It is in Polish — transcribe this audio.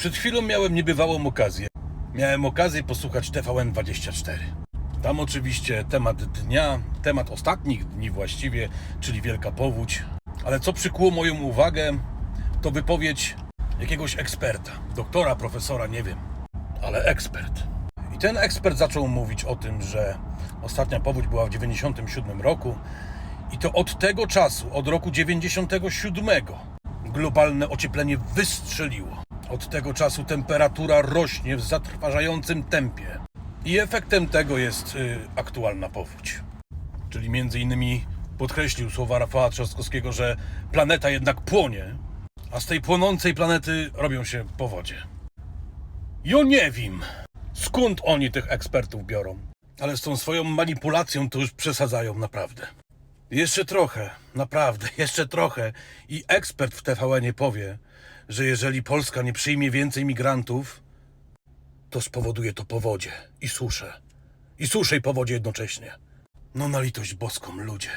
Przed chwilą miałem niebywałą okazję. Miałem okazję posłuchać TVN24. Tam oczywiście temat dnia, temat ostatnich dni właściwie, czyli Wielka Powódź. Ale co przykuło moją uwagę, to wypowiedź jakiegoś eksperta, doktora, profesora, nie wiem, ale ekspert. I ten ekspert zaczął mówić o tym, że ostatnia powódź była w 97 roku i to od tego czasu, od roku 97, globalne ocieplenie wystrzeliło. Od tego czasu temperatura rośnie w zatrważającym tempie. I efektem tego jest y, aktualna powódź. Czyli między innymi podkreślił słowa Rafała Trzaskowskiego, że planeta jednak płonie, a z tej płonącej planety robią się powodzie. Jo nie wiem, skąd oni tych ekspertów biorą, ale z tą swoją manipulacją to już przesadzają naprawdę. Jeszcze trochę, naprawdę, jeszcze trochę i ekspert w TVN powie, że jeżeli Polska nie przyjmie więcej migrantów, to spowoduje to powodzie i suszę. I suszę i powodzie jednocześnie. No na litość boską, ludzie.